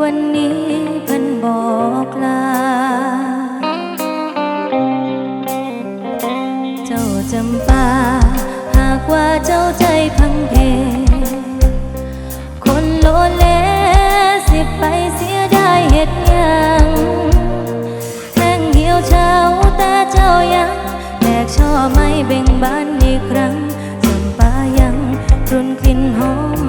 วันนี้เพันบอกลา เจ้าจำปา หากว่าเจ้าใจพังเพ คนโลเลสิไปเสียได้เหตุยังแห้งเหี่ยวเช้าแต่เจ้ายังแตกช่อไม่เบ่งบานอีกครั้งจำปายังกลุ่นกลิ่นหอม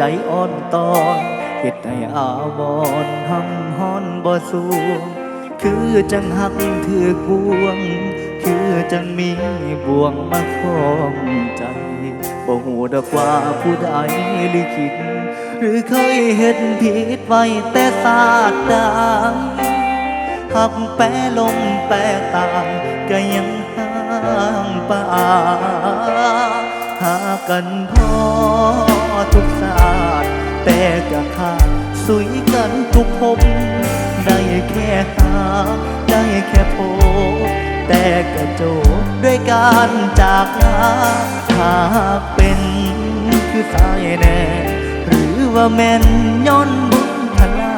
ใจอ่อนตอนเหตุให้อาวรณ์หำฮ้อนบ่สูงคือจังหักถือกบวง คือจังมีบ่วงมาคล้องใจบ่หูดอกว่าผู้ใดลิขิตหรือเคยเห็นผิดไว้แต่ศาสตร์ดังหักแปรลมแปรต่างก็ยังห่างป่าหากันพอทุก แต่ก็ขาสุยกันทุกภพได้แค่หา ได้แค่พบแต่ก็จบด้วยการจากลาหากเป็นคือสายแน่หรือว่าแม่นย้อนบุญพลา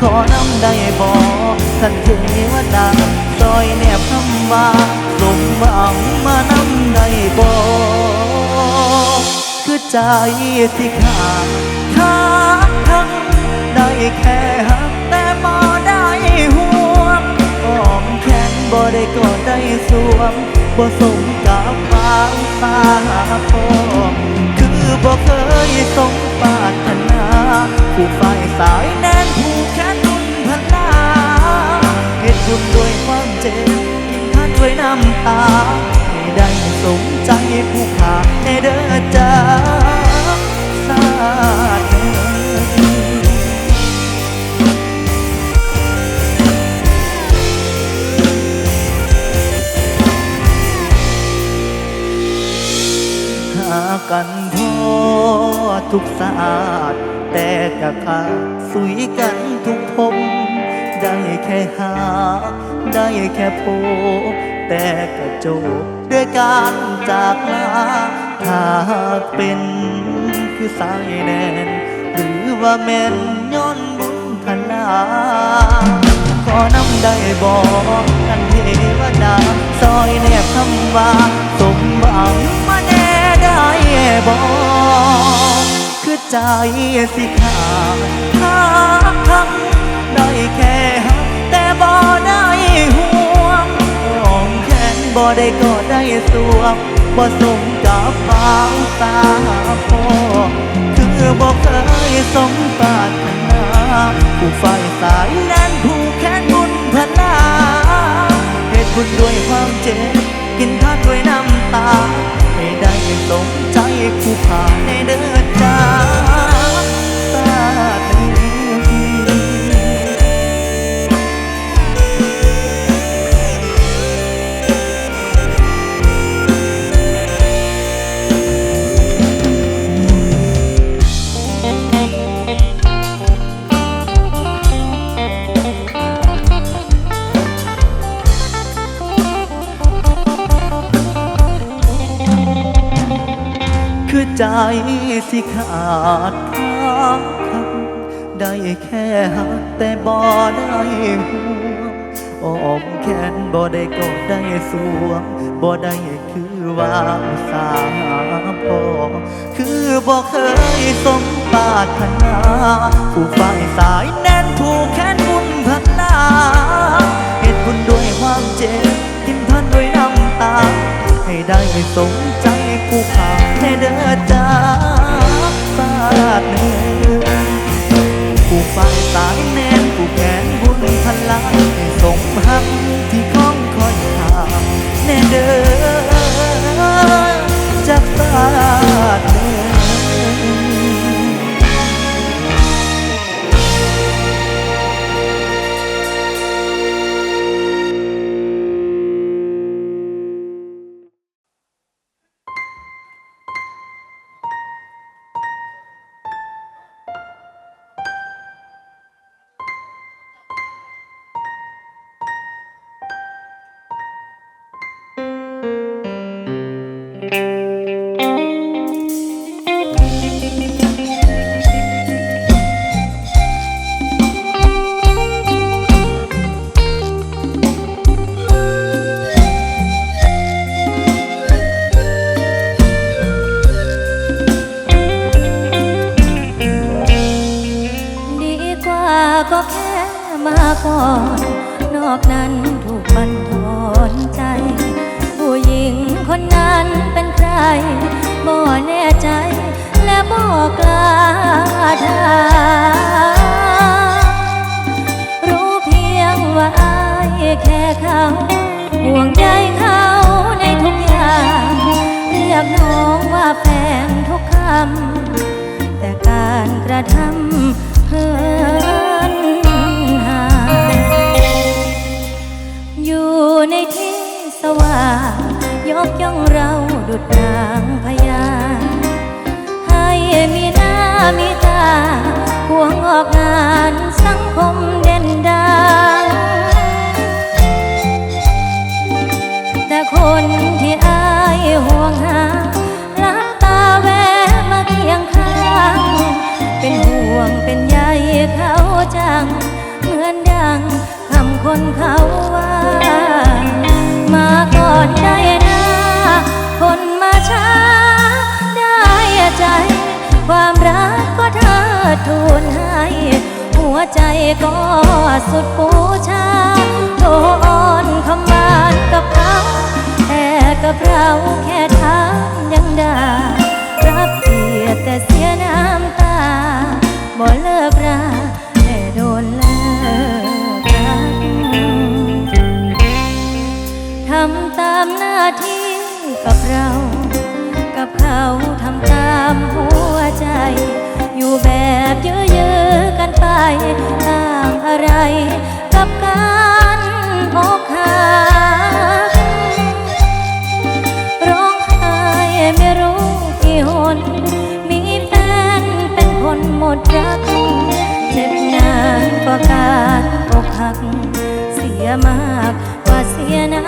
ขอน้ำได้บอกท่านเทวดาซอยแนบคำว่าสมหวังมานำได้บอก คือใจที่ขาดขาดทั้งได้แค่หักแต่บ่ได้ห่วงอ้อมแขนบ่ได้กอดได้สวมบ่สมกับฟางตาพอคือบ่เคยสมปรารถนาผู้ฝ่ายสายแน่นผู้แขนนุ่นพลาเหตุบุญด้วยความเจ็บกินทานด้วยน้ำตา ได้สมใจผู้ขาในเด้อจ้าสาธุหากันพอทุกศาสตร์แต่จะขาดสุยกันทุกพมได้แค่หา ได้แค่พบ แต่กระจบด้วยการจากลาถ้าหากเป็นคือสายแนน หรือว่าแม่นย้อนบุญพลาขอนำได้บอกกันเทวดา ซอยแนบคำว่า สมหวังมาแน่ได้บอกคือใจสิขาดขาดทั้ ได้ก็ได้สวมบ่สมกับฟาตาพ่อคือบ่เคยสมปรารถนาผู้ฝ่ายสายแน่นผู้แขนบุญพลาเหตุบุญด้วยความเจ็บ กินทานด้วยน้ำตา ให้ได้สมใจผู้ผ่านในเด้อจ้า สิขาดขาดคำได้แค่หักแต่บ่ได้ห่วงอ้อมแขนบ่ได้กอดได้สวมบ่ได้คือว่าสาพอคือบ่เคยสมปรารถนาผู้ฝ่ายสายแน่นผู้แขนบุญพันาเหตุบุญด้วยความเจ็บกินพันด้วยน้ำตา ให้ได้สมใจ ผู้ขาให้เด้อจ้าสาดเนื้อผู้ฟังสายแน่นผู้แขนบุญพลังให้สมหักที่คล้องคอยหาแน่เด้อ ถ สังคม ก็สุดปูชา กับการอกหักร้องไห้ไม่รู้กี่หน มีแฟนเป็นคนหมดรัก เจ็บนานกว่าการอกหัก เสียมากกว่าเสียน้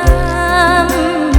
ำ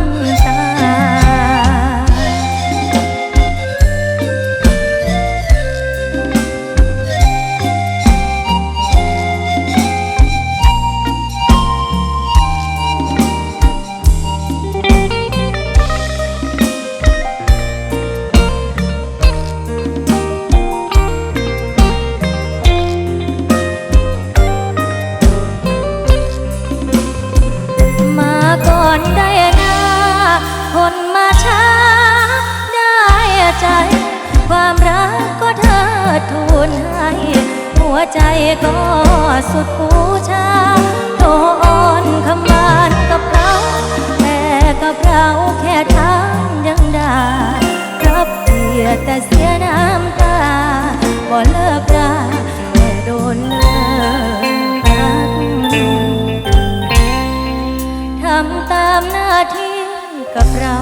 เลิกราแต่โดนเลิกรักทำตามหน้าที่กับเรา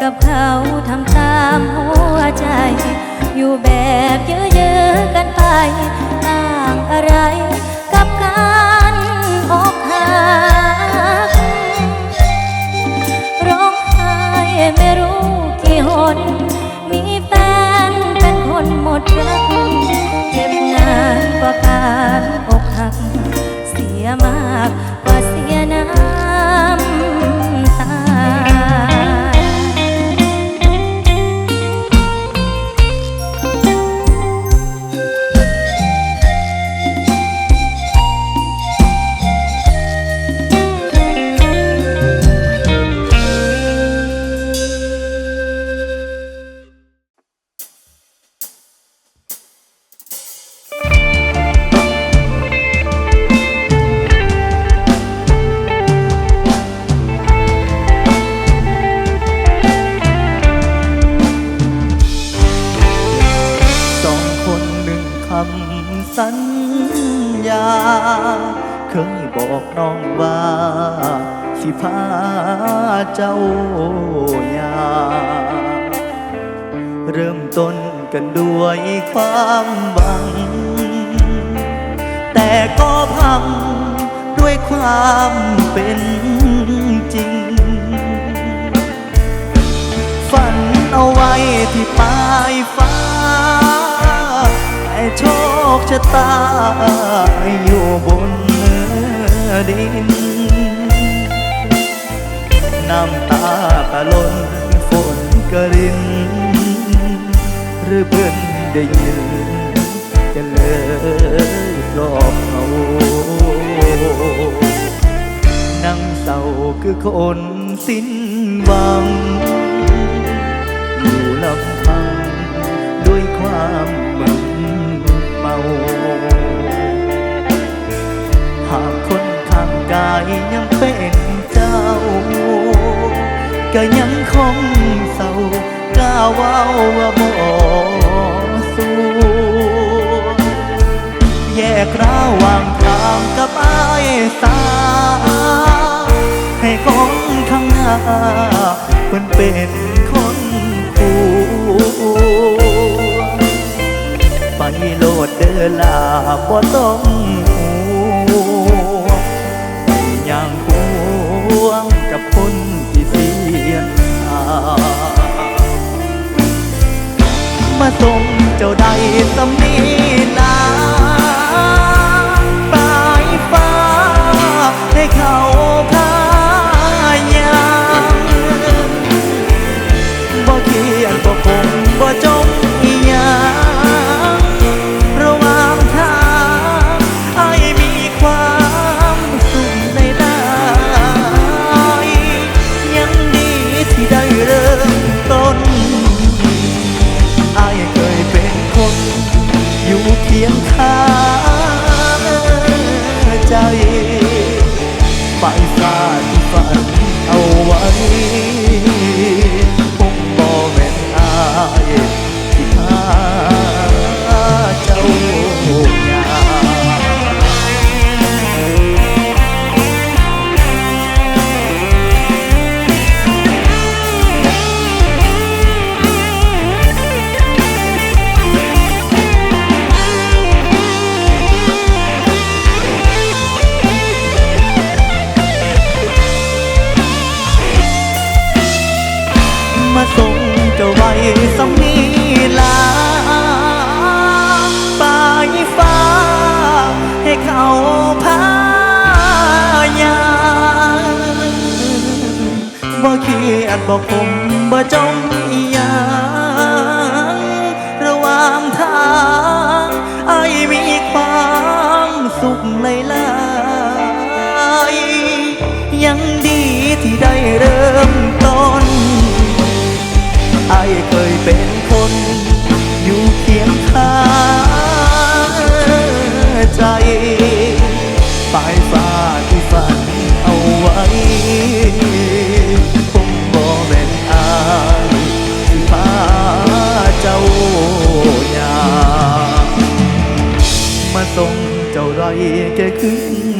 กับเขาทำตามหัวใจ อยู่แบบเยื้อๆกันไปต่างอะไรกับการอกหักร้องไห้ไม่รู้กี่หน คนหมดรักเจ็บนานกว่าการ น้องว่าสิพาเจ้ายาเริ่มต้นกันด้วยความหวัง แต่ก็พังด้วยความเป็นจริง ฝันเอาไว้ที่ปลายฟ้า แต่โชคชะตาอยู่บน ดิน น้ำตากะล้นฝนกระริน หรือเพื่อนได้ยินจะเลยปลอบเอานั่งเศร้าคือคนสิ้นหวัง ก็ยังคงเศร้ากล้าว้าว่าบ่สู้แยกระหว่างทางกับอายสา ให้คนข้างหน้าเพิ่นเป็นคนผู้ไปโลดเดินลาบ่ต้อง จ้าใดสำนี อันบอกผมบ่จมอีหยังระหว่างทางไอ้มีความสุขหลายยังดีที่ได้เริ่มต้นไอ้เคยเป็น เจ้